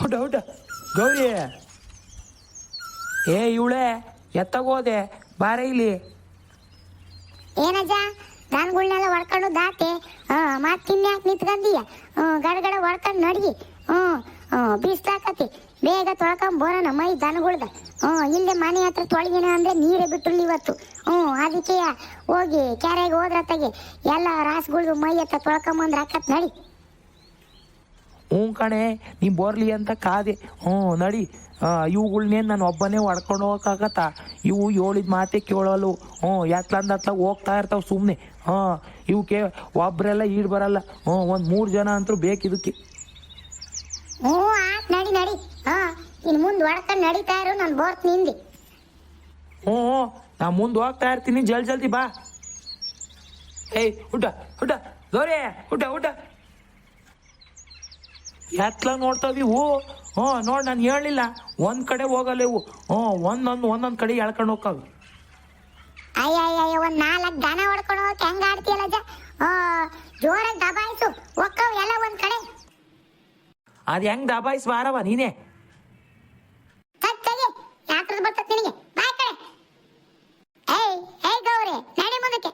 ಹುಡ ಹುಡ ಗೌರಿ ಏ ಇವಳೆ ಎತ್ತಗೋದೆ ಬಾರ ಇಲ್ಲಿ. ಏನಜ್ಜ ದನಗಳ್ನೆಲ್ಲ ಹೊಡ್ಕೊಂಡು ದಾಟಿ. ಮತ್ ತಿನ್ಯಾಕ ನಿಂತ್ಕಂದೀಯ. ಗಡಗಡ ಹೊಡ್ಕೊಂಡು ನಡ್ಗಿ. ಹ್ಮ್ ಬಿಸ್ಲಾಕತಿ. ಬೇಗ ತೊಳ್ಕೊಂಡ್ ಬರೋಣ ಮೈ ದನಗಳ್ದ. ಹ್ಮ್ ಇಲ್ಲೇ ಮನೆ ಹತ್ರ ತೊಳಗಿನ ಅಂದ್ರೆ ನೀರೇ ಬಿಟ್ಟಿರ್ಲಿ ಇವತ್ತು. ಹ್ಮ್ ಅದಕ್ಕೆ ಹೋಗಿ ಕೆರೆಗೆ ಹೋದ್ರತ್ತಾಗೆ ಎಲ್ಲ ರಾಸುಗಳ್ದು ಮೈ ಹತ್ರ ತೊಳ್ಕೊಂಬಂದ್ರೆ ಅಕ್ಕತ್ ನಡಿ. ಹ್ಞೂ ಕಣೆ ನೀ ಬರಲಿ ಅಂತ ಕಾದೆ. ಹ್ಞೂ ನಡಿ. ಇವುಗಳ್ನೇನು ನಾನು ಒಬ್ಬನೇ ಹೊಡ್ಕೊಂಡು ಹೋಗಕ್ಕಾಗತ್ತಾ? ಇವು ಹೇಳಿದ ಮಾತೆ ಕೇಳಲು ಹ್ಞೂ ಎತ್ಲಂದ ಹತ್ಲ ಹೋಗ್ತಾ ಇರ್ತಾವೆ ಸುಮ್ಮನೆ ಹಾಂ ಇವಕ್ಕೆ ಒಬ್ಬರೆಲ್ಲ ಈಡ್ ಬರಲ್ಲ. ಹ್ಞೂ ಒಂದು ಮೂರು ಜನ ಅಂತೂ ಬೇಕು ಇದಕ್ಕೆ. ಹ್ಞೂ ನಡಿ ನಡಿ. ಹಾ ಇನ್ನು ಮುಂದೆ ಹೊಡ್ಕೊಂಡು ನಡೀತಾ ಇರು ನಾನು ಬೋರ್ತ್ ನಿಂದಿ. ಹ್ಞೂ ಹ್ಞೂ ನಾ ಮುಂದೆ ಹೋಗ್ತಾ ಇರ್ತೀನಿ ಜಲ್ ಜಲ್ದಿ ಬಾ. ಏಯ್ ಹುಡ್ಡ ಹುಡ್ಡ ಗೌರಿ ಹುಡ್ಡ ಹುಡ್ಡ ಎತ್ಲ ನೋಡ್ತಾವ ಇವು ಹ್ಞೂ ನೋಡಿ ನಾನು ಹೇಳಲಿಲ್ಲ. ಒಂದು ಕಡೆ ಹೋಗಲ್ಲ ಇವು ಹ್ಞೂ ಒಂದೊಂದು ಒಂದೊಂದು ಕಡೆ ಎಳ್ಕೊಂಡು ಹೋಗ್ತಾವೆ ಅದ್ ಹೆಂಗ್ ಅಯ್ಯ ಒಂದ್ ನಾಲ್ಕು ದನ ಹೊಡ್ಕೊಂಡು ಹೋಗಕ್ ಹೆಂಗ ಆಡ್ತೀಯಲ್ಲ ಅಜ್ಜ ಜೋರಾಗಿ ದಬಾಯಿಸು. ಒಕ್ಕವ್ ಎಲ್ಲ ಒಂದ್ ಕಡೆ. ಅದು ಹೆಂಗ್ ದಬಾಯಿಸ್ ಬಾರವ ನೀನೇ ಕತ್ತಗೆ ಯಾತ್ರದ ಬರ್ತತ್ ನಿನಗೆ ಬಾ ಈ ಕಡೆ ಏಯ್ ಏಯ್ ಗೌರಿ ನಡಿ ಮುಂದಕ್ಕೆ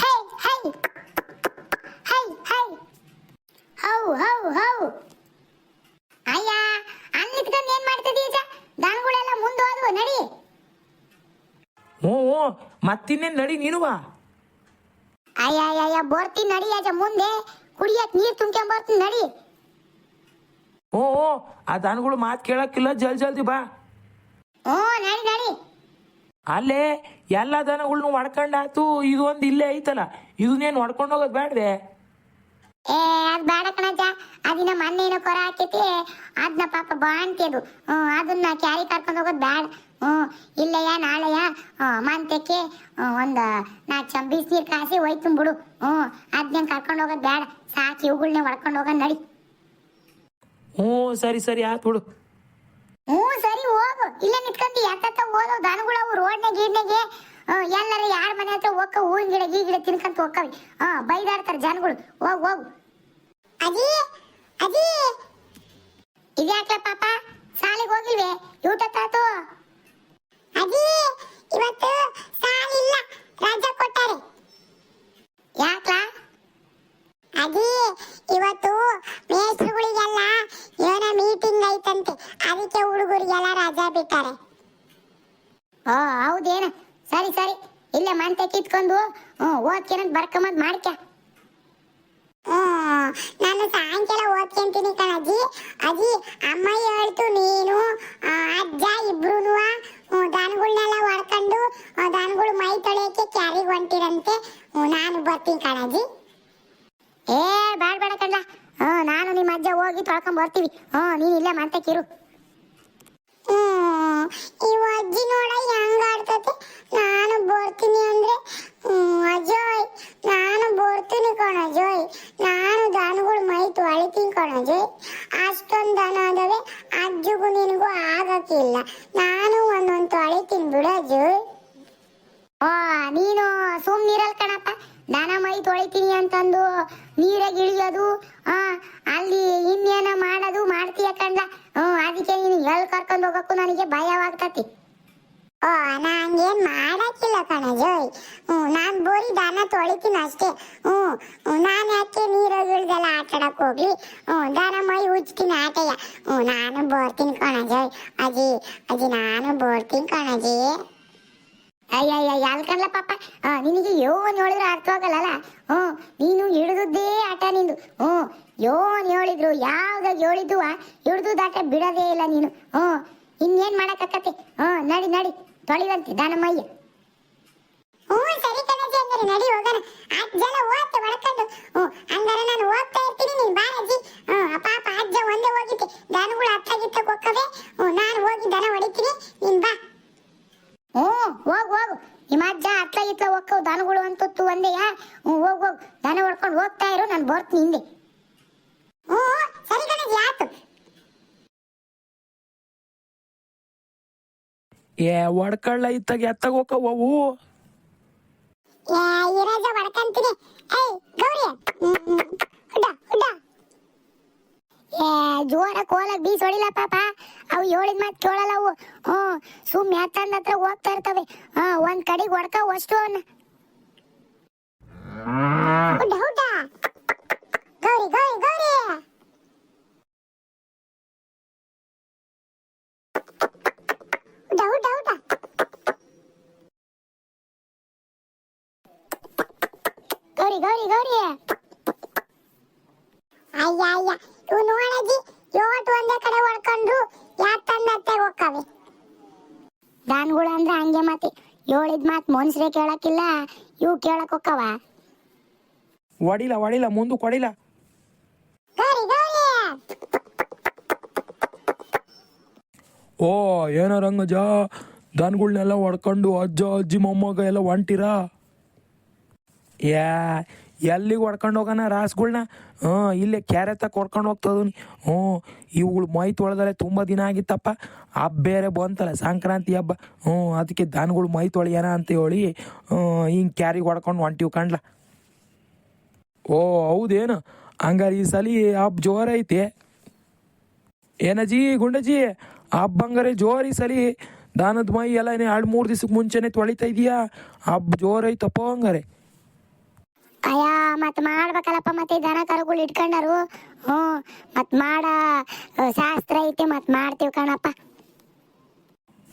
ಹೇ ಹೇ ಹೇ ಹೇ ಹೌ ಹೌ ಹೌ ಅಯ್ಯ ಅಲ್ಲಿ ನಿಂತ್ಕೊಂಡು ಏನ್ ಮಾಡ್ತಿದ್ದೀಯ ಅಜ್ಜ ದನಗಳೆಲ್ಲ ಮುಂದೆ ಹೋದ್ವು ನಡಿ ಹ್ಞೂ ಹ್ಞೂ ಮತ್ತಿನ್ನೇನು ನಡಿ ನೀನುವ. ಅಯ್ಯ ಬರ್ತೀನಿ ನಡಿ ಅಜ್ಜ ಮುಂದೆ ಕುಡಿಯಕ್ ನೀರ್ ತುಂಬ್ಕೊಂಡ್ ಬರ್ತೀನಿ ನಡಿ. ಓ ಆ ದನಗಳು ಮಾತು ಕೇಳಕ್ಕಿಲ್ಲ ಜಲ್ ಜಲ್ದಿ ಬಾ. ಓ ನಡಿ ನಡಿ. ಅಲ್ಲೇ ಎಲ್ಲ ದನಗಳ್ನು ಹೊಡ್ಕೊಂಡಾತು ಇದು ಒಂದು ಇಲ್ಲೇ ಐತಲ್ಲ ಇದನ್ನೇನ್ ಹೊಡ್ಕೊಂಡು ಹೋಗೋದು ಬೇಡವೆ ಏ ಅದ್ ಬೇಡ ಕಣಜ್ಜ ಅದಿನ ಮೊನ್ನೆ ಏನೋ ಕೊರ ಹಾಕೈತಿ ಅದನ್ನ ಪಾಪ ಬಾಣ್ತಿ ಅದು. ಅದನ್ನ ಕ್ಯಾರಿ ಕರ್ಕೊಂಡು ಹೋಗೋದು ಬೇಡ ಹ್ಮ್ ಇಲ್ಲಯ್ಯ ನಾಳೆಯ ಮಂತಕ್ಕೆ ಒಂದು ನಾಲ್ಕು ಚಂಬಿ ನೀರು ಕಾಸಿ ಹೋಯ್ತು ಬಿಡು. ಹ್ಮ್ ಅದನ್ನ ಕರ್ಕೊಂಡು ಹೋಗೋದು ಬೇಡ ಸಾಕು ಇವುಗಳ್ನೆ ಹೊಡ್ಕೊಂಡು ಹೋಗೋದು ನಡಿ. ಹ್ಞೂ ಸರಿ ಸರಿ ಆತು ಬಿಡು. ಹ್ಞೂ ಸರಿ ಹೋಗು. ಇಲ್ಲೇ ನಿಂತ್ಕೊಂಡು ಎತ್ತ ಓದೋ ದನಗಳು ಅವು ರೋಡ್ನಾಗ ಗೀಡ್ನಾಗೆ ಎಲ್ಲರ ಯಾರ ಮನೆ ಹತ್ರ ಹೋಗ ಹೂವಿನ ಗಿಡ ಈ ಗಿಡ ತಿನ್ಕಂತ ಹೋಕ್ಕವಿ ಹಾ ಬೈದಾಡ್ತಾರೆ ಜನಗಳು. ಹೋಗ್ ಹೋಗು. ಅಜಿ ಅಜಿ. ಇದ್ಯಾಕೆ ಪಾಪ? ಸಾಲಿಗೆ ಹೋಗಿಲ್ವೇ? ಊಟ ತಾತು? ಅಜ್ಜಿ ಇವತ್ತು ಸಾಲಿಲ್ಲ ರಜಾ ಕೊಟ್ಟಾರೆ. ಯಾಕ್ಲಾ? ಅಜ್ಜಿ ಇವತ್ತು ಮೇಸ್ತ್ರಿಗಳಿಗೆಲ್ಲ ಏನೋ ಮೀಟಿಂಗ್ ಐತಂತೆ, ಅದಕ್ಕೆ ಹುಡುಗರಿಗೆಲ್ಲ ರಜಾ ಬಿಟ್ಟಾರೆ. ಓ, ಹೌದೇನ? ಸರಿ ಸರಿ, ಇಲ್ಲೇ ಮಂತೆ ಕಿತ್ಕೊಂಡು ಹ್ಞೂ, ಓದ್ಕೇನಂತ ಬರ್ಕೊಂಬಂದ್ ಮಾಡ್ಕ. ಹೊಂಟಿರಂತೆ ನಾನು ಬರ್ತೀನಿ ಕಣಜ್ಜಿ ಏ ಬೇಡ ಬೇಡ ಕಂಡ ಹ್ಞೂ ನಾನು ನಿಮ್ಮ ಅಜ್ಜ ಹೋಗಿ ತೊಳ್ಕೊಂಡ್ ಬರ್ತೀವಿ. ಹ್ಞೂ ನೀನು ಇಲ್ಲೇ ಮಾಡ್ತಕ್ಕಿರು ಇವ ಅಜ್ಜಿ ನೋಡ ಹೆಂಗ ಆಡ್ತತೆ. ನಾನು ಬರ್ತೀನಿ ಅಂದ್ರೆ ಅಜೋಯ್, ನಾನು ಬರ್ತೀನಿ ಕಣ ಅಜಯ್. ನಾನು ದನಗಳು ಮೈ ತೊಳಿತೀನಿ ಕಣಜೋಯ್ ಅಷ್ಟೊಂದು ದನ ಅದಾವೆ. ಅಜ್ಜಿಗೂ ನಿನಗೂ ಆಗಕ್ಕಿಲ್ಲ. ನಾನು ಒಂದೊಂದು ತೊಳಿತೀನಿ ಬಿಡು ಅಜಯ್ ನೀನು ನೀನು ಸುಮ್ಮನಿರಲ್ ಕಣಪ್ಪ. ದನ ಮೈ ತೊಳಿತೀನಿ ಅಂತಂದು ನೀರಾಗ ಇಳಿಯೋದು, ಆ, ಅಲ್ಲಿ ಇನ್ನೇನ ಮಾಡೋದು ಮಾಡ್ತೀಯ ಕಂಡ ಹ್ಮ್ ಅದಕ್ಕೆ ನೀನು ಎಲ್ಲಿ ಕರ್ಕೊಂಡು ಹೋಗಕ್ಕೂ ನನಗೆ ಭಯವಾಗ್ತತಿ. ಓ ನಂಗೇನ್ ಮಾಡಕ್ಕಿಲ್ಲ ಕಣಜೋಯ್ ಹ್ಮ್ ನಾನು ಬೋರಿ ದನ ತೊಳಿತೀನಿ ಅಷ್ಟೇ. ಹ್ಮ್ ನಾನು ಯಾಕೆ ನೀರಾಗಿಳ್ದೆಲ್ಲ ಆಟ ಆಡಕ್ ಹೋಗ್ಲಿ? ಹ್ಮ್ ದನ ಮೈ ಉಜ್ತೀನಿ ಆಟಯ್ಯ. ಹ್ಮ್ ನಾನು ಬರ್ತೀನಿ ಕಣಜೋಯ್ ಅಜ್ಜಿ ಅಜ್ಜಿ ನಾನು ಬರ್ತೀನಿ ಕಣಜಿ ಅಯ್ಯಯ್ಯ ಯಾಲ್ಕಲ್ಲ ಪಾಪ? ನಿನಗೆ ಯೋನ್ ಹೇಳಿದ್ರು ಅರ್ಥವಾಗಲ್ಲ ಹ್ಞೂ, ನೀನು ಹಿಡಿದುದೇ ಆಟ ನಿಂದು. ಹ್ಞೂ ಯೋನ್ ಹೇಳಿದ್ರು ಯಾವ್ದಾಗ ಹೇಳಿದ್ದು ಆಟ ಬಿಡೋದೇ ಇಲ್ಲ ನೀನು. ಹ್ಞೂ, ಇನ್ನೇನ್ ಮಾಡಕತ್ತೆ ಹ್ಮ್ ನಡಿ ನಡಿ, ತೊಳಿವಂತೆ, ದಾನಮಯ್ಯ. ಹ್ಮ್ ಸರಿ ಕಣಜಿ ಅಂದ್ರೆ ನಡಿ, ಹೋಗೋಣ. ಅಜ್ಜ ಓದ್ತೆ ಹೊಡ್ಕೊಂಡು ಹ್ಞೂ, ಹಂಗಾರೆ ನಾನು ಹೋಗ್ತಾ ಇರ್ತೀನಿ, ನೀನ್ ಬಾರಜ್ಜಿ ಹ್ಮ್ ಹ್ಞೂ ಪಾಪ ಅಜ್ಜ ಒಂದೇ ಹೋಗಿದ್ದೆ ಏ, ಒಡ್ಕಳ್ಳ ಇತ್ತಾಗ ಎತ್ತಾಗೋಕವು ಇರೋದ ಹೊಡ್ಕಂತೀನಿ ಏಯ್, ಗೌರಿ. ಹುಡ್ಡ ಹುಡ್ಡ ಏ, ಜೋರ ಕೋಲಕ್ ಬೀಸ್ ಹೊಡಿಲ್ಲ ಪಾಪ. ಅವು ಹೇಳಿದ ಮಾತು ಕೇಳಲ್ಲ ಅವು. ಹ್ಞೂ ಸುಮ್ಮನೆ ಹತ್ತಂದ ಹತ್ರ ಹೋಗ್ತಾ ಇರ್ತವೆ. ಹಾಂ ಒಂದು ಕಡೆಗೆ ಹೊಡ್ಕ ಅಷ್ಟು ಅವನ್ನ ಹುಡ್ಡ ಗೌರಿ ಗೌರಿ ಗೌರಿ. ಗೌರಿ ಗೌರಿ ಗೌರಿ. ಅಯ್ಯ ಅಯ್ಯ ಇವು ನೋಡಜ್ಜಿ ಯೋಟ್ ಒಂದೇ ಕಡೆ ಹೊಡ್ಕೊಂಡ್ರು ಯಾಕ್ ತಂದತ್ತೆ ಹೋಗ್ಕವೆ ದಾನ್ಗಳು ಅಂದ್ರೆ ಹಂಗೆ ಮತ್ತೆ ಹೇಳಿದ ಮಾತ್ ಮನುಷ್ಯರೇ ಕೇಳಕ್ಕಿಲ್ಲ ಇವು ಕೇಳಕ್ ಹೋಕ್ಕವ. ಹೊಡಿಲ ಹೊಡಿಲ ಮುಂದು ಹೊಡಿಲ ಗೌರಿ ಗೌರಿ. ಓ ಏನೋ ರಂಗಜ ದನಗಳನ್ನೆಲ್ಲ ಹೊಡ್ಕೊಂಡು ಅಜ್ಜ ಅಜ್ಜಿ ಮೊಮ್ಮಗ ಎಲ್ಲ ಹೊಂಟಿರಾ? ಯಾ, ಎಲ್ಲಿಗೆ ಹೊಡ್ಕೊಂಡು ಹೋಗೋಣ ರಾಸ್ಗಳ್ನ? ಹ್ಞೂ, ಇಲ್ಲೇ ಕ್ಯಾರೆ ತಕ್ಕ ಹೊಡ್ಕೊಂಡು ಹೋಗ್ತದನಿ ಹ್ಞೂ, ಇವುಗಳು ಮೈ ತೊಳೆದರೆ ತುಂಬ ದಿನ ಆಗಿತ್ತಪ್ಪ. ಹಬ್ಬ ಬೇರೆ ಬಂತಲ್ಲ, ಸಂಕ್ರಾಂತಿ ಹಬ್ಬ. ಹ್ಞೂ, ಅದಕ್ಕೆ ದನಗಳು ಮೈ ತೊಳೆಯೋಣ ಅಂತ ಹೇಳಿ ಹಿಂಗೆ ಕ್ಯಾರಿಗೆ ಹೊಡ್ಕೊಂಡು ಹೊಂಟಿವು ಕಂಡ್ಲ. ಓ, ಹೌದೇನು? ಹಂಗಾರೆ ಈ ಸಲ ಹಬ್ಬ ಜೋರೈತೆ ಏನಜ್ಜಿ, ಗುಂಡಜ್ಜಿ, ಹಬ್ಬ ಹಂಗಾರೆ ಜೋರ್ ಸಲಿ. ದಾನದ ಮೈ ಎಲ್ಲ ಎರಡು ಮೂರು ದಿವ್ಸಕ್ಕೆ ಮುಂಚೆನೇ ತೊಳಿತಾ ಇದೀಯಾ? ಹಬ್ಬ ಜೋರೈತಪ್ಪ ಹಂಗಾರೆ. ಅಯ್ಯ ಮತ್ ಮಾಡ್ಬೇಕಲ್ಲಪ್ಪ ಮತ್ತೆ ದನ ಕರುಗಳು ಇಟ್ಕೊಂಡಾರು. ಹ್ಞೂ ಮತ್ ಮಾಡ ಶಾಸ್ತ್ರ ಐತೆ ಮತ್ ಮಾಡ್ತೀವಿ ಕಣಪ್ಪ.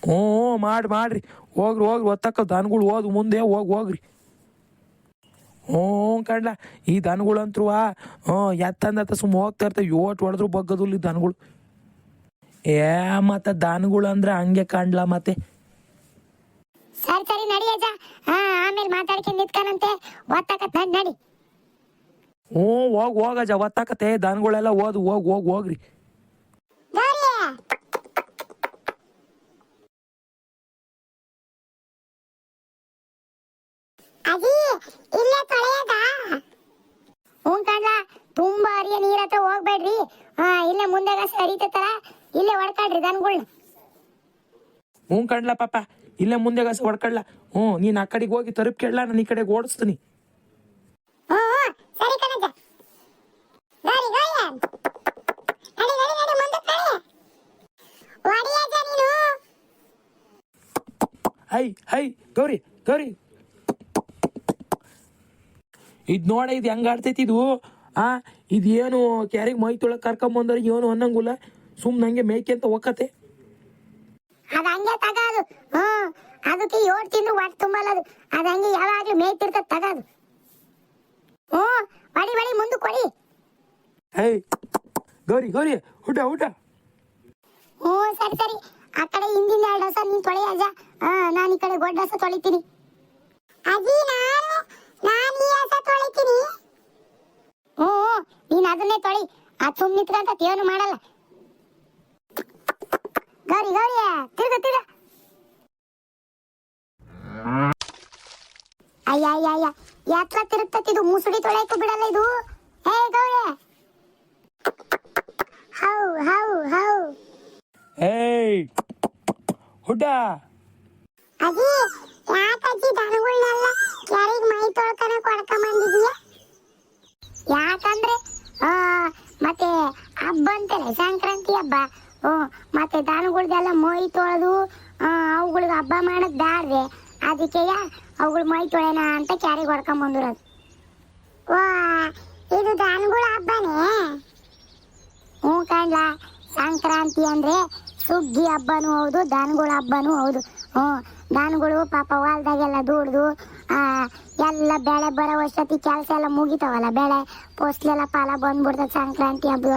ಹ್ಞೂ ಮಾಡಿ ಮಾಡ್ರಿ. ಹೋಗ್ರಿ ಹೋಗ್ರಿ ಒತ್ತಕ್ಕ ದನಗಳು ಹೋದ್ ಮುಂದೆ ಹೋಗಿ ಹೋಗ್ರಿ. ಹ್ಞೂ ಕಂಡ್ಲ ಈ ದನಗಳಂತ್ರು ಹ್ಞೂ ಎತ್ತಂದ ಸುಮ್ಮ ಹೋಗ್ತಾ ಇರ್ತವೆ. ಯೋಟ್ ಹೊಡೆದ್ರು ಬಗ್ಗದಿಲ್ಲ ಈ ದನಗಳು. ಏ ಮತ್ತೆ ದನಗಳು ಅಂದ್ರೆ ಹಂಗೆ ಕಂಡ್ಲ ಮತ್ತೆ. ಸರಿ ಸರಿ ನಡಿ ಅಜ್ಜ. ಹಾ ಆಮೇಲೆ ಮಾತಾಡ್ಕೊಂಡು ನಿಂತ್ಕನಂತೆ. ಒತ್ತಾಕತ್ ನಡಿ ನಡಿ. ಹ್ಞೂ ಹೋಗ್ ಹೋಗಜ ಒತ್ತಾಕತ್ತೆ. ದನಗಳೆಲ್ಲ ಓದು ಹೋಗ್ ಹೋಗ್ ಹೋಗ್ರಿ. ಗೌರಿ ಅಜ್ಜಿ ಇಲ್ಲೇ ತೊಳೆಯದ? ಹ್ಞೂ ಕಣ್ಲ ತುಂಬಾ ಅರಿಯ ನೀರ್ ಹತ್ರ ಹೋಗ್ಬೇಡ್ರಿ. ಹಾ ಇಲ್ಲೇ ಮುಂದೆ ಹರಿತೈತಲ್ಲ ಇಲ್ಲೇ ಹೊಡ್ಕಾಡ್ರಿ ದನ್ಗಳ್ನ. ಹ್ಞೂ ಕಂಡ್ಲ ಪಾಪ. ಇಲ್ಲೇ ಮುಂದೆ ಗಸ ಹೊಡ್ಕಡ್ಲ ಹ್ಞೂ ನೀನು ಆ ಕಡೆಗೆ ಹೋಗಿ ತರುಪ್ ಕೇಳಲ್ಲ ನಾನು ಈ ಕಡೆಗೆ ಓಡಿಸ್ತೀನಿ. ಗೌರಿ ಗೌರಿ. ಹೈ ಹೈ ಗೌರಿ ಗೌರಿ. ಇದು ನೋಡ ಇದು ಹೆಂಗ್ ಆಡ್ತೈತಿ ಇದು? ಆ ಇದೇನು ಕ್ಯಾರಿಗೆ ಮೈ ತೊಳಕ್ ಕರ್ಕೊಂಬಂದ್ರೆ ಏನು ಅನ್ನಂಗಿಲ್ಲ. ಸುಮ್ಮನೆ ಹಂಗೆ ಮೇಕೆ ಅಂತ ಒಕ್ಕತೆ. ಅದ ಹಂಗೆ ತಗೋದು. ಹ್ಮ್ ಅದಕ್ಕೆ ಏಳು ತಿಂದು ಹೊಟ್ಟೆ ತುಂಬಲ್ಲ ಅದು ಅದ ಹಂಗೆ ಯಾವಾಗ್ಲೂ ಮೇಯ್ತಿರ್ತದ ತಗೋದು. ಹ್ಮ್ ಬಡಿ ಬಡಿ ಮುಂದೆ ಕೊಡಿ. ಹೇ ಗೌರಿ ಗೌರಿ ಊಟ ಊಟ. ಹ್ಞೂ ಸರಿ ಸರಿ. ಆ ಕಡೆ ಹಿಂದಿನ ಎರಡು ಹೊಸ ನೀನು ತೊಳೆ ಅಜ್ಜ. ಹಾ ನಾನು ಈ ಕಡೆ ಗೊಡ್ಡ ಹೊಸ ತೊಳಿತೀನಿ. ಅಜ್ಜಿ ನಾನು ನಾನು ಈ ಹೊಸ ತೊಳಿತೀನಿ. ಹ್ಞೂ ನೀನು ನೀನ್ ಅದನ್ನೇ ತೊಳಿ. ಅದು ಸುಮ್ಮನೆ ಅಂತ ಏನು ಮಾಡಲ್ಲ. ಗೌರಿ ಗೌರಿ ತಿರ್ಗ ತಿರ್ಗ. ಅಯ್ಯ ಅಯ್ಯ ಅಯ್ಯ ಯಾತ್ರ ತಿರುಗ್ತತಿ ಇದು ಮುಸುಡಿ ತೊಳೆಯಕ್ಕೂ ಬಿಡಲ್ಲ ಇದು? ಹೇ ಗೌರಿ ಹೌ ಹೌ ಹೌ. ಏಯ್ ಹುಡ್ಡ ಅಜ್ಜಿ ಯಾಕಜ್ಜಿ ದನಗಳನ್ನೆಲ್ಲ ಯಾರಿಗ್ ಮೈ ತೊಳ್ಕನ ಕೊಡ್ಕೊಂಬಂದಿದೀಯ ಯಾಕಂದ್ರೆ ಆ ಮತ್ತೆ ಹಬ್ಬ ಅಂತಲ್ಲ ಸಂಕ್ರಾಂತಿ ಹಬ್ಬ ಹ್ಞೂ ಮತ್ತೆ ದನಗಳ್ದೆಲ್ಲ ಮೈ ತೊಳೆದು ಅವುಗಳಿಗೆ ಹಬ್ಬ ಮಾಡೋದ್ ಬ್ಯಾಡ್ದೆ ಅದಕ್ಕೆ ಅವುಗಳು ಮೈ ತೊಳೆನ ಅಂತ ಕ್ಯಾರಿಗೆ ಹೊಡ್ಕೊಂಬಂದಿರೋದು ವಾ ಇದು ದನಗಳ ಹಬ್ಬನೇ ಹ್ಞೂ ಕಾಣ್ಲ ಸಂಕ್ರಾಂತಿ ಅಂದ್ರೆ ಸುಗ್ಗಿ ಹಬ್ಬನೂ ಹೌದು ದನಗಳ ಹಬ್ಬನೂ ಹೌದು ಹ್ಞೂ. ದನಗಳು ಪಾಪ ಹೊಲ್ದಾಗೆಲ್ಲ ದುಡ್ದು ಎಲ್ಲ ಬೆಳೆ ಬರೋ ವರ್ಷತಿ ಕೆಲಸ ಎಲ್ಲ ಮುಗಿತಾವಲ್ಲ ಬೆಳೆ? ಪೋಸ್ಟ್ಲೆಲ್ಲ ಪಾಲ ಬಂದ್ಬಿಡ್ತದೆ ಸಂಕ್ರಾಂತಿ ಹಬ್ಬದ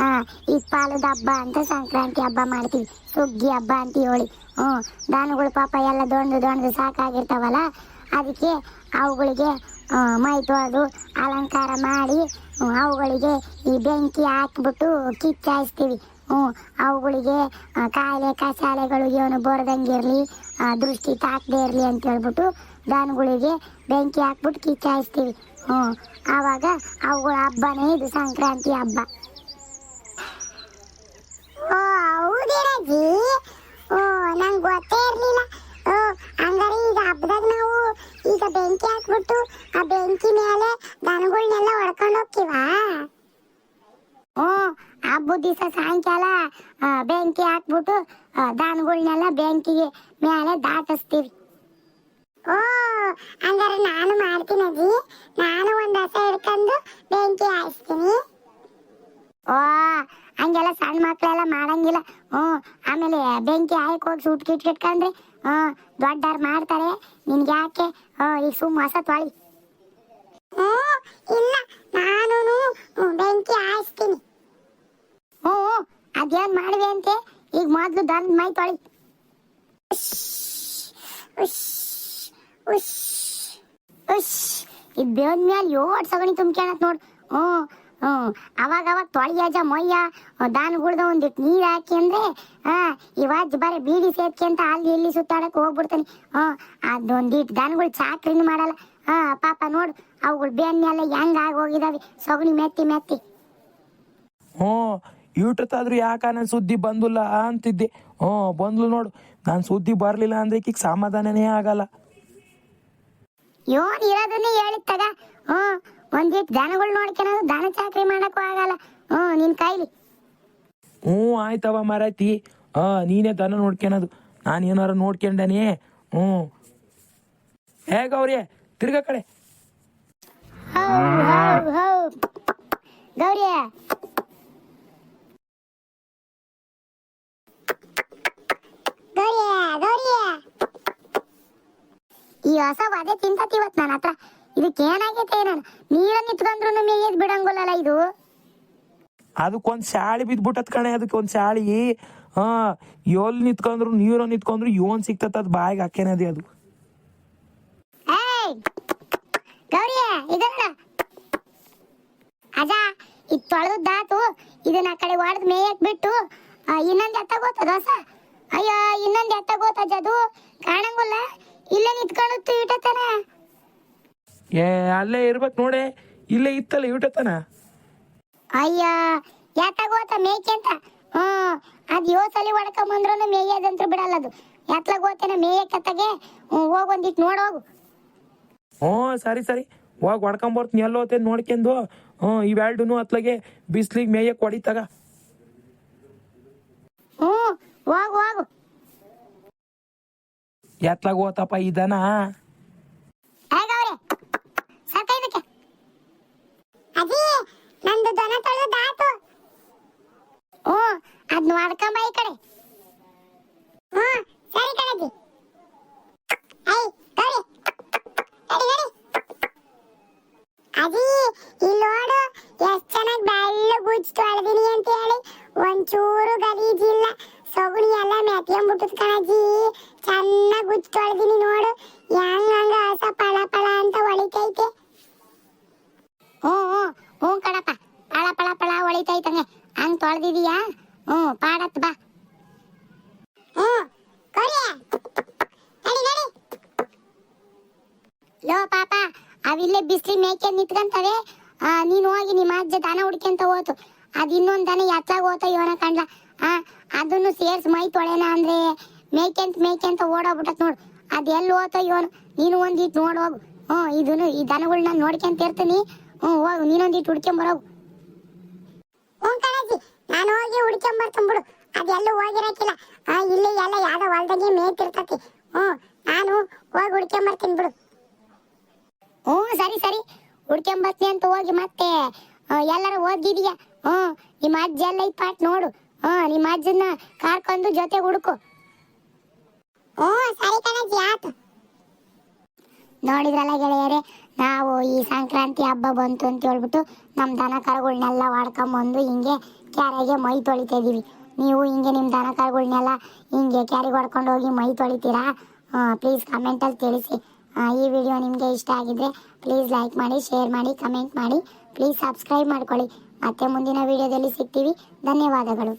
ಆ ಈ ಪಾಲದ ಹಬ್ಬ ಅಂತ ಸಂಕ್ರಾಂತಿ ಹಬ್ಬ ಮಾಡ್ತೀವಿ. ಸುಗ್ಗಿ ಹಬ್ಬ ಅಂತ ಹೇಳಿ. ಹ್ಞೂ. ದಾನಗಳು ಪಾಪ ಎಲ್ಲ ದೊಣ್ಣದು ದೊಣ್ಣದು ಸಾಕಾಗಿರ್ತಾವಲ್ಲ? ಅದಕ್ಕೆ ಅವುಗಳಿಗೆ ಮೈ ತೊಳೆದು ಅಲಂಕಾರ ಮಾಡಿ ಅವುಗಳಿಗೆ ಈ ಬೆಂಕಿ ಹಾಕ್ಬಿಟ್ಟು ಕಿಚ್ಚಾಯಿಸ್ತೀವಿ ಹ್ಞೂ, ಅವುಗಳಿಗೆ ಕಾಯಿಲೆ ಕಸಾಲೆಗಳಿಗೆ ಅವನು ಬರದಂಗಿರ್ಲಿ ದೃಷ್ಟಿ ತಾಕದೇ ಇರಲಿ ಅಂತ ಹೇಳ್ಬಿಟ್ಟು ದನಗಳಿಗೆ ಬೆಂಕಿ ಹಾಕ್ಬಿಟ್ಟು ಕಿಚ್ಚಾಯಿಸ್ತೀವಿ ಹ್ಞೂ, ಆವಾಗ ಅವುಗಳ ಹಬ್ಬನೇ ಇದು ಸಂಕ್ರಾಂತಿ ಹಬ್ಬ. ಓ, ಹೌದೇನಜ್ಜಿ? ಓ, ನಂಗೆ ಗೊತ್ತೇ ಇರಲಿಲ್ಲ. ಓ, ಹಂಗಾರೆ ಈಗ ಹಬ್ಬದಾಗ ನಾವು ಈಗ ಬೆಂಕಿ ಹಾಕ್ಬಿಟ್ಟು ಆ ಬೆಂಕಿ ಮೇಲೆ ದನಗಳನ್ನೆಲ್ಲ ಹೊಡ್ಕೊಂಡು ಹೋಗ್ತೀವಾ? ಹ್ಞೂ ಹಬ್ಬದ ದಿವಸ ಸಾಯಂಕಾಲ ಬೆಂಕಿ ಹಾಕ್ಬಿಟ್ಟು ದಾನಗಳನ್ನೆಲ್ಲ ಬೆಂಕಿಗೆ ಮೇಲೆ ದಾಟಿಸ್ತೀವಿ. ಓ, ಹಂಗಾರೆ ನಾನು ಮಾಡ್ತೀನಿ ಅಜ್ಜಿ. ನಾನು ಒಂದ್ ಹಸ ಹಿಡ್ಕೊಂಡು ಬೆಂಕಿ ಹಾಯಿಸ್ತೀನಿ. ಓ, ಹಂಗೆಲ್ಲ ಸಣ್ಣ ಮಕ್ಕಳೆಲ್ಲ ಮಾಡಂಗಿಲ್ಲ. ಹ್ಞೂ, ಆಮೇಲೆ ಬೆಂಕಿ ಹಾಯಕ್ ಹೋಗಿ ಸುಟ್ ಕಿಟ್ ಕಿಟ್ಕೊಂಡ್ರೆ, ಹ್ಞೂ, ದೊಡ್ಡವ್ರು ಮಾಡ್ತಾರೆ. ನಿನ್ಗೆ ಯಾಕೆ ಈಗ ಸುಮ್ಮ ಹೊಸ ತೊಳಿ ಹ್ಞೂ, ಇಲ್ಲ ನಾನು ಬೆಂಕಿ ಹಾಯಿಸ್ತೀನಿ ಹ್ಞೂ ಅದೇನ್ ಮಾಡಿದೆ ಅಂತೆ ದನದ ಮೈ ತೊಳಿ. ಈ ಬೇವನ್ ಮ್ಯಾಲ ಏಟ್ ಸಗಣಿ ತುಂಬ್ಕೊಳತ್ ನೋಡ್. ಹ್ಞೂ ಹ್ಞೂ. ಅವಾಗ ಅವಾಗ ತೊಳಿಯಾಜ ಮೊಯ್ಯ ದಾನಗಳ್ದ ಒಂದಿಟ್ಟು ನೀರು ಹಾಕಿ ಅಂದ್ರೆ, ಹಾ ಇವಾಜ್ ಬಾರಿ ಬೀಡಿ ಸೇದ್ಕೊಂತ ಅಲ್ಲಿ ಇಲ್ಲಿ ಸುತ್ತಾಡಕ್ ಹೋಗ್ಬಿಡ್ತಾನೆ. ಹ್ಞೂ ಅದೊಂದಿಟ್ಟು ದಾನಗಳು ಚಾಕ್ರಿನೂ ಮಾಡಲ್ಲ. ಹಾ, ಪಾಪ ನೋಡು, ಅವುಗಳು ಬೆನ್ನೆಲ್ಲ ಹೆಂಗ್ ಆಗಿ ಹೋಗಿದಾವೆ? ಸಗಣಿ ಮೆತ್ತಿ ಮೆತ್ತಿ. ಹ್ಞೂ ಇಟ್ಟತ್ತಾದ್ರೂ ಯಾಕ ನನ್ನ ಸುದ್ದಿ ಬಂದಿಲ್ಲ ಅಂತಿದ್ದೆ. ಹ್ಞೂ ಬಂದ್ಲು ನೋಡು. ನಾನು ಸುದ್ದಿ ಬರಲಿಲ್ಲ ಅಂದ್ರೆ ಈಗ ಸಮಾಧಾನನೇ ಆಗಲ್ಲ. ಇವನ್ ಇರೋದನ್ನೇ ಹೇಳಿದ್ ತಗ. ಹ್ಮ್ ಒಂದಿಟ್ಟು ದನಗಳು ನೋಡ್ಕೊಳೋದು ದನ ಚಾಕ್ರಿ ಮಾಡಕ್ಕೂ ಆಗಲ್ಲ. ಹ್ಮ್ ನಿನ್ ಕೈಲಿ. ಹ್ಞೂ ಆಯ್ತವ ಮರಾತಿ. ಹಾ ನೀನೇ ದನ ನೋಡ್ಕೊಳೋದು ನಾನು ಏನಾರ ನೋಡ್ಕೊಂಡನೇ? ಹ್ಞೂ. ಹೇಗ ಅವ್ರಿ ತಿರ್ಗ ಕಡೆ. ಹೌ ಹೌ ಹೌ ಗೌರಿ ಗೌರಿ ಗೌರಿ ಈ ಹೊಸ ವದೆ ತಿಂತತಿವತ್ ನನ್ನ ಹತ್ರ. ಇದಕ್ಕೆ ಏನಾಗೈತೆ ನಾನು ನೀರ ನಿಂತ್ಕೊಂಡ್ರು ಮೇಯದ್ ಬಿಡಂಗಿಲ್ಲಲ್ಲ ಇದು? ಅದಕ್ಕೊಂದು ಶಾಳಿ ಬಿದ್ಬಿಟ್ಟತ್ ಕಣೆ ಅದಕ್ಕೆ ಒಂದು ಶಾಳಿ ಹಾ ಯೋಲ್ ನಿತ್ಕೊಂಡ್ರು ನೀರು ನಿತ್ಕೊಂಡ್ರು ಯೋನ್ ಸಿಕ್ತತ್ ಅದು ಬಾಯಿಗೆ ಹಾಕೇನದಿ ಅದು. ಗೌರಿ ಇದನ್ನ ಅಜ ಇದು ತೊಳೆದಾತು ಇದನ್ನ ಆ ಕಡೆ ಹೊಡೆದ್ ಮೇಯಕ್ ಬಿಟ್ಟು ಇನ್ನೊಂದ್ ಎತ್ತ ಗೊತ್ತ ದೋಸ ಅಯ್ಯೋ ಇನ್ನೊಂದು ಎತ್ತ ಗೊತ್ತ ಅದು ಕಾಣಂಗಿಲ್ಲ. ಇಲ್ಲೇ ನಿಂತ್ಕೊಂಡು ಇಟ್ಟತನ ಏ ಅಲ್ಲೇ ಇರ್ಬೇಕು ನೋಡೆ. ಇಲ್ಲೇ ಇತ್ತಲ್ಲ ಇಟ್ಟತನ ಅಯ್ಯ ಎತ್ತ ಗೊತ್ತ ಮೇಯ್ಕೆಂತ ಹ್ಮ್ ಅದು ಯೋಸಲಿ ಸಲಿ ಹೊಡ್ಕೊಂಬಂದ್ರು ಮೇಯೋದಂತ್ರ ಬಿಡಲ್ಲ ಅದು. ಎತ್ಲ ಗೊತ್ತೇನ ತಗೆ ಹೋಗ್ ಒಂದಿಟ್ ನೋಡೋಗು ಹ್ಞೂ ಸರಿ ಸರಿ. ಹೋಗಿ ಹೊಡ್ಕೊಂಬರ್ತೀನಿ ಎಲ್ಲೋತೆ ನೋಡ್ಕೊಂಡು. ಹ್ಞೂ ಇವೆರಡೂ ಅತ್ಲಾಗೆ ಬಿಸ್ಲಿಗೆ ಮೇಯಕ್ಕೆ ಹೊಡಿತಾಗ. ಹ್ಮ್ ಹೋಗು ಹೋಗು ಎತ್ಲಾಗ ಹೋತಪ್ಪ ಈ ದನ ಹೇಗವ್ರೆ ಸಾಕ ಇದಕ್ಕೆ ಅಜ್ಜಿ ನಂದು ದನ ತೊಳೆದಾತು ಓ ಅದ್ ಮಾಡ್ಕೊಂಬ ಈ ಕಡೆ ಸರಿ ಕಣಜ್ಜಿ ಐ ಗೌರಿ ನಡಿ ನಡಿ ಅಜ್ಜಿ ಇಲ್ಲಿ ನೋಡು ಎಷ್ಟು ಚೆನ್ನಾಗಿ ಬೆಳ್ಳ ಗುಜ್ಜು ತೊಳೆದಿನಿ ಅಂತ ಹೇಳಿ ಒಂಚೂರು ಮೆತ್ಕೊಂಡ್ಬಿಟ್ಟದ್ ಕಣಜ್ಜಿ ಚೆನ್ನಾಗಿ ಗುಜ್ಜು ತೊಳೆದಿನಿ ನೋಡು. ಹೆಂಗ ಹಂಗ ಹಸ ಪಳ ಪಳ ಅಂತ ಒಳಿತೈತೆ. ಹ್ಞೂ ಹ್ಞೂ ಹ್ಞೂ ಕಣಪ್ಪ. ಪಳ ಪಳ ಪಳ ಒಳಿತೈತಂಗೆ. ಹಂಗ್ ತೊಳೆದಿದೀಯಾ? ಹ್ಞೂ, ಪಾಡತ್ ಬಾ. ಹ್ಞೂ ಕೊರಿಯ ನಡಿ ನಡಿ. ಲೋ, ಪಾಪ ಅವಿಲ್ಲೇ ಬಿಸಿಲಿ ಮೇಕೆ ನಿಂತ್ಕಂತವೆ. ನೀನ್ ಹೋಗಿ ನಿಮ್ಮ ಅಜ್ಜ ದನ ಹುಡ್ಕೊಂತ ಹೋತು. ಅದಿನ್ನೊಂದು ದನ ಎತ್ತಾಗ ಹೋತ ಇವನ ಕಂಡ್ಲ. ಆ ಅದನ್ನು ಸೇರ್ಸ್ ಮೈ ತೊಳೆನ ಅಂದ್ರೆ ಮೇಕೆಂತ ಮೇಕೆಂತ ಓಡೋಗ್ಬಿಟ್ಟತ್ ನೋಡು. ಅದ್ ಎಲ್ಲಿ ಹೋತ ಇವನು. ನೀನು ಒಂದಿಟ್ಟು ನೋಡಿ ಹೋಗು. ಹ್ಞೂ, ಇದನ್ನು ಈ ದನಗಳನ್ನ ನೋಡ್ಕೊಂತ ಇರ್ತೀನಿ. ಹ್ಞೂ, ಹೋಗು ನೀನೊಂದಿಟ್ಟು ಹುಡ್ಕೊಂಬರೋಗು ಹ್ಞೂ ಕಣಜ್ಜಿ ನಾನು ಹೋಗಿ ಹುಡ್ಕೊಂಬರ್ತೀನಿ ಅದೆಲ್ಲೂ ಹೋಗಿರಕ್ಕಿಲ್ಲ ಇಲ್ಲಿ ಎಲ್ಲ ಯಾವ್ದೋ ಹೊಲ್ದಾಗೆ ಮೇಯ್ತಿರ್ತತಿ ಹ್ಞೂ, ನಾನು ಹೋಗಿ ಹುಡ್ಕೊಂಬರ್ತೀನಿ ಬಿಡು. ಹ್ಞೂ, ಸರಿ ಸರಿ. ಹುಡ್ಕೊಂಬರ್ತೀನಿ ಅಂತ ಹೋಗಿ ಮತ್ತೆ ಎಲ್ಲರೂ ಓದಿದೀಯಾ ಹ್ಞೂ, ನಿಮ್ಮ ಅಜ್ಜಿ ಎಲ್ಲ ಈ ಪಾಟ್ ನೋಡು. ನಿಮ್ಮ ಅಜ್ಜನ್ನ ಕಾರ್ಕೊಂಡು ಜೊತೆ ಹುಡುಕು. ಹ್ಞೂ ಸರಿ ಕಣಜ್ಜಿ ಆತು ನೋಡಿದ್ರಲ್ಲ ಗೆಳೆಯರೆ ನಾವು ಈ ಸಂಕ್ರಾಂತಿ ಹಬ್ಬ ಬಂತು ಅಂತ ಹೇಳ್ಬಿಟ್ಟು ನಮ್ಮ ದನ ಕರುಗಳನ್ನೆಲ್ಲ ಬಂದು ಹಿಂಗೆ ಕ್ಯಾರೆಗೆ ಮೈ ತೊಳಿತಾ ಇದೀವಿ. ನೀವು ಹಿಂಗೆ ನಿಮ್ಮ ದನ ಕರುಗಳನ್ನೆಲ್ಲ ಹಿಂಗೆ ಕ್ಯಾರಿಗೆ ಹೊಡ್ಕೊಂಡು ಹೋಗಿ ಮೈ ತೊಳಿತೀರಾ? ಪ್ಲೀಸ್ ಕಮೆಂಟಲ್ಲಿ ತಿಳಿಸಿ. ಈ ವಿಡಿಯೋ ನಿಮಗೆ ಇಷ್ಟ ಆಗಿದ್ರೆ ಪ್ಲೀಸ್ ಲೈಕ್ ಮಾಡಿ ಶೇರ್ ಮಾಡಿ ಕಮೆಂಟ್ ಮಾಡಿ. ಪ್ಲೀಸ್ ಸಬ್ಸ್ಕ್ರೈಬ್ ಮಾಡ್ಕೊಳ್ಳಿ. ಮತ್ತೆ ಮುಂದಿನ ವಿಡಿಯೋದಲ್ಲಿ ಸಿಗ್ತೀವಿ. ಧನ್ಯವಾದಗಳು.